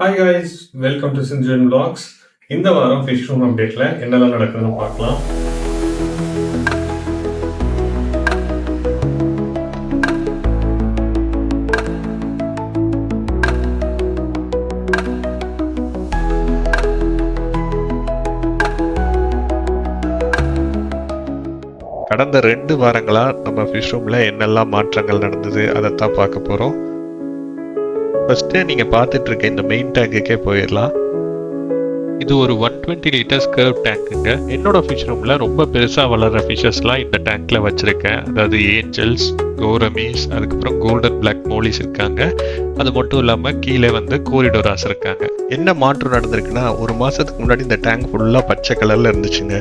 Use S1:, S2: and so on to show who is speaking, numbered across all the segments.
S1: Hi guys welcome to Sinchan blogs இந்த வாரம் fish room அப்டேட்ல என்னெல்லாம் நடக்குதுன்னு பார்க்கலாம்.
S2: கடந்த ரெண்டு வாரங்களா நம்ம ஃபிஷ் ரூம்ல என்னெல்லாம் மாற்றங்கள் நடந்தது அதைத்தான் பார்க்க போறோம். ஃபஸ்ட்டு நீங்க பார்த்துட்ருக்க இந்த மெயின் டேங்குக்கே போயிடலாம். இது ஒரு ஒன் டுவெண்ட்டி லிட்டர்ஸ் கர்வ் டேங்க்குங்க என்னோட ஃபிஷ் ரூம்ல ரொம்ப பெருசா வளர்ற ஃபிஷஸ்லாம் இந்த டேங்க்ல வச்சிருக்கேன். அதாவது ஏஞ்சல்ஸ் கோரமீஸ் அதுக்கப்புறம் கோல்டன் பிளாக் மோலிஸ் இருக்காங்க. அது மட்டும் இல்லாமல் கீழே வந்து கோரிடோராஸ் இருக்காங்க. என்ன மாற்றம் நடந்திருக்குன்னா ஒரு மாதத்துக்கு முன்னாடி இந்த டேங்க் ஃபுல்லாக பச்சை கலரில் இருந்துச்சுங்க.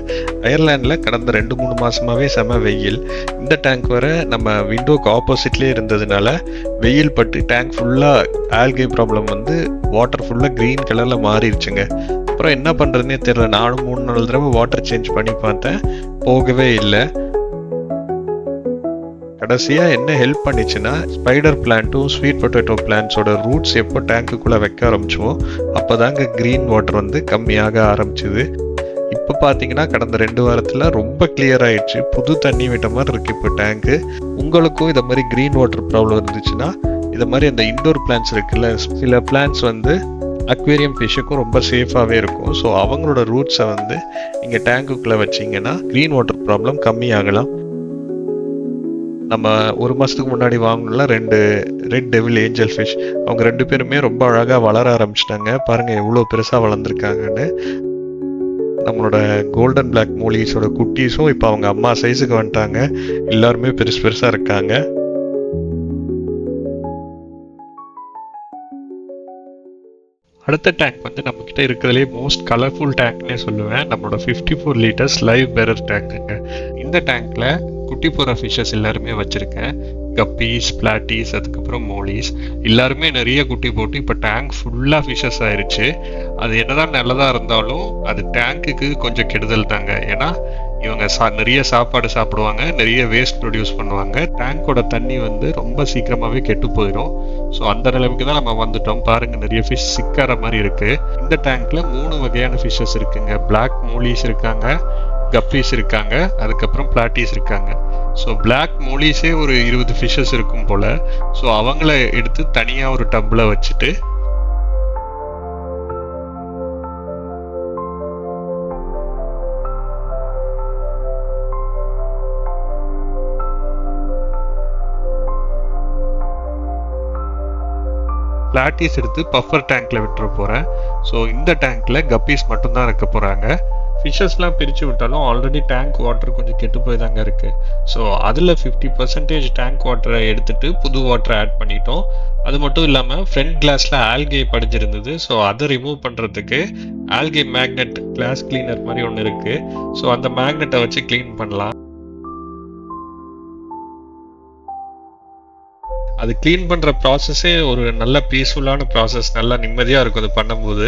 S2: அயர்லாண்டில் கடந்த ரெண்டு மூணு மாதமாகவே செம வெயில். இந்த டேங்க் வர நம்ம விண்டோக்கு ஆப்போசிட்லேயே இருந்ததுனால வெயில் பட்டு டேங்க் ஃபுல்லாக ஆல்கே ப்ராப்ளம் வந்து வாட்டர் ஃபுல்லாக க்ரீன் கலரில் மாறிடுச்சுங்க. அப்புறம் என்ன பண்ணுறதுனே தெரில நானும் மூணு நாலு தடவை வாட்டர் சேஞ்ச் பண்ணி பார்த்தேன். போகவே இல்லை. கடைசியாக என்ன ஹெல்ப் பண்ணிச்சுன்னா ஸ்பைடர் பிளான்ட்டும் ஸ்வீட் பொட்டேட்டோ பிளான்ட்ஸோட ரூட்ஸ் எப்போ டேங்க்குள்ளே வைக்க ஆரம்பிச்சோமோ அப்போ தாங்க க்ரீன் வாட்டர் வந்து கம்மியாக ஆரம்பிச்சுது. இப்போ பார்த்தீங்கன்னா கடந்த ரெண்டு வாரத்தில் ரொம்ப கிளியர் ஆயிடுச்சு. புது தண்ணி விட்ட மாதிரி இருக்கு இப்போ டேங்க்கு உங்களுக்கும் இதை மாதிரி க்ரீன் வாட்டர் ப்ராப்ளம் இருந்துச்சுன்னா இதை மாதிரி அந்த இண்டோர் பிளான்ஸ் இருக்குல்ல சில பிளான்ஸ் வந்து அக்வேரியம் ஃபிஷ்ஷுக்கும் ரொம்ப சேஃபாகவே இருக்கும். ஸோ அவங்களோட ரூட்ஸை வந்து நீங்கள் டேங்குக்குள்ளே வச்சிங்கன்னா க்ரீன் வாட்டர் ப்ராப்ளம் கம்மியாகலாம். நம்ம ஒரு மாதத்துக்கு முன்னாடி வாங்கினோம்ல ரெண்டு ரெட் டெவில் ஏஞ்சல் ஃபிஷ் அவங்க ரெண்டு பேருமே ரொம்ப அழகாக வளர ஆரம்பிச்சிட்டாங்க. பாருங்கள் எவ்வளோ பெருசாக வளர்ந்துருக்காங்கன்னு. நம்மளோட கோல்டன் பிளாக் மூலிஸோட குட்டீஸும் இப்போ அவங்க அம்மா சைஸுக்கு வந்துட்டாங்க. எல்லாருமே பெருசு பெருசாக இருக்காங்க. அடுத்த டேங்க் வந்து நம்ம கிட்ட இருக்கிறதுலே மோஸ்ட் கலர்ஃபுல் டேங்க்னே சொல்லுவேன். நம்மளோட fifty four litres live bearer டேங்க்குங்க இந்த டேங்க்ல குட்டி போகிற ஃபிஷ்ஷஸ் எல்லாருமே வச்சிருக்கேன். கப்பீஸ் பிளாட்டிஸ் அதுக்கப்புறம் மோலிஸ் எல்லாருமே நிறைய குட்டி போட்டு இப்போ டேங்க் ஃபுல்லாக ஃபிஷ்ஷஸ் ஆயிடுச்சு அது என்னதான் நல்லதாக இருந்தாலும் அது டேங்க்குக்கு கொஞ்சம் கெடுதல் தாங்க. ஏன்னா இவங்க சா நிறைய சாப்பாடு சாப்பிடுவாங்க நிறைய வேஸ்ட் ப்ரொடியூஸ் பண்ணுவாங்க. டேங்கோட தண்ணி வந்து ரொம்ப சீக்கிரமாகவே கெட்டு போயிடும் ஸோ அந்த நிலைமைக்கு தான் நம்ம வந்துட்டோம். பாருங்க நிறைய ஃபிஷ் சிக்கார மாதிரி இருக்குது இந்த டேங்க்கில் மூணு வகையான ஃபிஷ்ஷஸ் இருக்குங்க. பிளாக் மூலிஸ் இருக்காங்க கப்பீஸ் இருக்காங்க அதுக்கப்புறம் பிளாட்டிஸ் இருக்காங்க. ஸோ பிளாக் மூலிஸே ஒரு இருபது ஃபிஷ்ஷஸ் இருக்கும் போல். ஸோ அவங்கள எடுத்து தனியாக ஒரு டப்பில் வச்சுட்டு பிளாட்டிஸ் எடுத்து பஃபர் டேங்க்ல விட்டுற போறேன். ஸோ இந்த டேங்க்ல கப்பீஸ் மட்டும்தான் இருக்க போறாங்க. ஃபிஷஸ்லாம் பிரித்து விட்டாலும் ஆல்ரெடி டேங்க் வாட்டர் கொஞ்சம் கெட்டு போய் தாங்க இருக்குது ஸோ அதில் ஃபிஃப்டி பர்சன்டேஜ் டேங்க் வாட்டரை எடுத்துட்டு புது வாட்டரை ஆட் பண்ணிட்டோம். அது மட்டும் இல்லாமல் ஃப்ரண்ட் கிளாஸில் ஆல்கே படிஞ்சிருந்தது. ஸோ அதை ரிமூவ் பண்ணுறதுக்கு ஆல்கே மேக்னெட் கிளாஸ் கிளீனர் மாதிரி ஒன்று இருக்குது ஸோ அந்த மேக்னெட்டை வச்சு க்ளீன் பண்ணலாம். அது க்ளீன் பண்ணுற ப்ராசஸே ஒரு நல்ல பீஸ்ஃபுல்லான ப்ராசஸ் நல்லா நிம்மதியாக இருக்கும் அது பண்ணும்போது.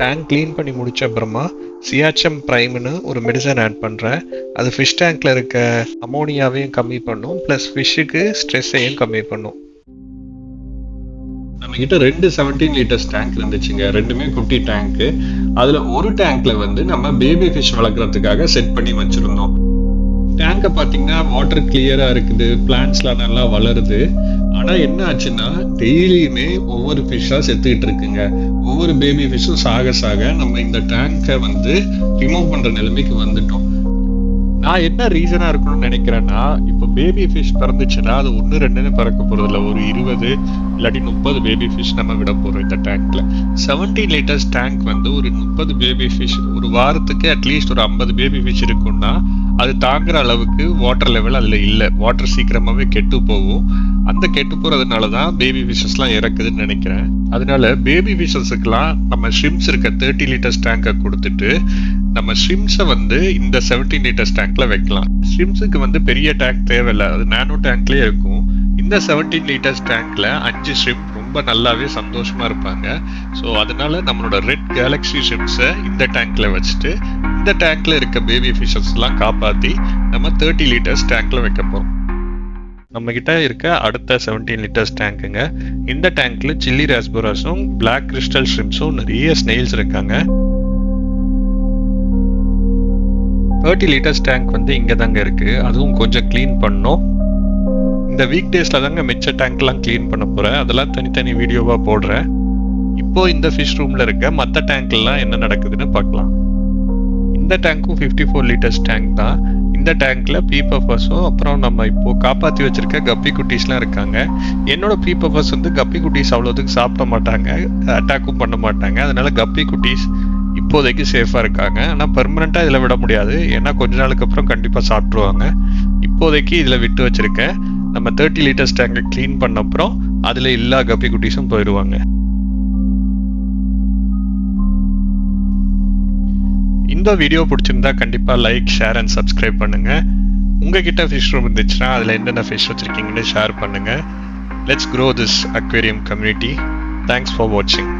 S2: டேங்க் க்ளீன் பண்ணி முடிச்ச அப்புறமா சியாச்சம் ப்ரைம்னு ஒரு மெடிசன் ஆட் பண்ணுறேன் அது ஃபிஷ் டேங்க்ல இருக்க அமோனியாவையும் கம்மி பண்ணும். ப்ளஸ் ஃபிஷ்ஷுக்கு ஸ்ட்ரெஸ்ஸையும் கம்மி பண்ணும். நம்ம கிட்ட ரெண்டு செவன்டீன் லிட்டர்ஸ் டேங்க் இருந்துச்சுங்க. ரெண்டுமே குட்டி டேங்க்கு அதில் ஒரு டேங்க்ல வந்து நம்ம பேபி ஃபிஷ் வளர்க்குறதுக்காக செட் பண்ணி வச்சுருந்தோம். டேங்கை பார்த்தீங்கன்னா வாட்டர் கிளியராக இருக்குது. பிளான்ட்ஸ்லாம் நல்லா வளருது. ஆனா என்ன ஆச்சுன்னா டெய்லியுமே ஒவ்வொரு ஃபிஷ்ஷா செத்துக்கிட்டு இருக்குங்க. ஒவ்வொரு பேபி ஃபிஷ்ஷும் சாக சாக நம்ம இந்த டேங்கை வந்து ரிமூவ் பண்ற நிலைமைக்கு வந்துட்டோம். நான் என்ன ரீசனா இருக்கணும்னு நினைக்கிறேன்னா இப்போ பேபி ஃபிஷ் பிறந்துச்சுன்னா அது ஒன்று ரெண்டுன்னு பிறக்க இல்ல ஒரு இருபது இல்லாட்டி முப்பது பேபி ஃபிஷ் நம்ம விட போறோம் இந்த டேங்க்ல செவன்டீன் லிட்டர்ஸ் டேங்க் வந்து ஒரு முப்பது பேபி ஃபிஷ் ஒரு வாரத்துக்கு அட்லீஸ்ட் ஒரு ஐம்பது பேபி ஃபிஷ் இருக்கும்னா அது தாங்குற அளவுக்கு வாட்டர் லெவல் அதில் இல்லை. வாட்டர் சீக்கிரமாகவே கெட்டு போகும். அந்த கெட்டு போகிறதுனால தான் பேபி ஃபிஷஸ்லாம் இறக்குதுன்னு நினைக்கிறேன். அதனால பேபி ஃபிஷஸுக்கெலாம் நம்ம ஷிம்ஸ் இருக்க தேர்ட்டி லிட்டர்ஸ் டேங்கை கொடுத்துட்டு நம்ம ஷிம்ஸை வந்து இந்த செவன்டீன் லிட்டர்ஸ் டேங்க்ல வைக்கலாம். ஷிம்ஸுக்கு வந்து பெரிய டேங்க் தேவையில்லை. அது நானோ டேங்க்லேயே இருக்கும். இந்த 17 லிட்டர்ஸ் டேங்க்ல அஞ்சு ஷிம்ப் ரொம்ப நல்லாவே சந்தோஷமா இருப்பாங்க. ஸோ அதனால நம்மளோட ரெட் கேலக்ஸி ஷிம்ஸை இந்த டேங்க்ல வச்சுட்டு இந்த டேங்க்ல இருக்க பேபி ஃபிஷஸ் எல்லாம் காப்பாத்தி நம்ம தேர்ட்டி லிட்டர்ஸ் டேங்க்ல வைக்க போறோம். நம்ம கிட்ட இருக்க அடுத்த 17 லிட்டர்ஸ் டேங்க்குங்க இந்த டேங்க்ல சில்லி ராஸ்போராஸும் பிளாக் கிறிஸ்டல் ஷ்ரிம்ஸும் நிறைய ஸ்னெயில்ஸ் இருக்காங்க. தேர்ட்டி லிட்டர்ஸ் டேங்க் வந்து இங்கே தாங்க இருக்கு. அதுவும் கொஞ்சம் க்ளீன் பண்ணோம். இந்த வீக் டேஸில் தாங்க மிச்ச டேங்க்லாம் க்ளீன் பண்ண போகிறேன் அதெல்லாம் தனித்தனி வீடியோவாக போடுறேன். இப்போ இந்த ஃபிஷ் ரூமில் இருக்க மற்ற டேங்க்லாம் என்ன நடக்குதுன்னு பார்க்கலாம். இந்த டேங்க்கும் ஃபிஃப்டி ஃபோர் லிட்டர்ஸ் டேங்க் தான். இந்த டேங்க்ல பீப்பர்ஸும் அப்புறம் நம்ம இப்போ காப்பாற்றி வச்சிருக்க கப்பி குட்டீஸ்லாம் இருக்காங்க. என்னோட பீப்பர்ஸ் வந்து கப்பி குட்டீஸ் அவ்வளோதுக்கு சாப்பிட மாட்டாங்க அட்டாக்கும் பண்ண மாட்டாங்க. அதனால கப்பி குட்டீஸ் இப்போதைக்கு சேஃபாக இருக்காங்க. ஆனால் பெர்மனெண்ட்டாக இதில் விட முடியாது. ஏன்னா கொஞ்ச நாளுக்கு அப்புறம் கண்டிப்பாக சாப்பிட்ருவாங்க இப்போதைக்கு இதில் விட்டு வச்சுருக்கேன் நம்ம தேர்ட்டி லிட்டர்ஸ் டேங்கை க்ளீன் பண்ண அப்புறம் அதில் எல்லா கப்பி குட்டீஸும் போயிடுவாங்க இந்த வீடியோ பிடிச்சிருந்தா கண்டிப்பாக லைக் ஷேர் அண்ட் சப்ஸ்கிரைப் பண்ணுங்க. உங்ககிட்ட ஃபிஷ் ரூம் இருந்துச்சுன்னா அதில் என்னென்ன ஃபிஷ் வச்சுருக்கீங்கன்னு ஷேர் பண்ணுங்க. Let's grow this aquarium community thanks for வாட்சிங்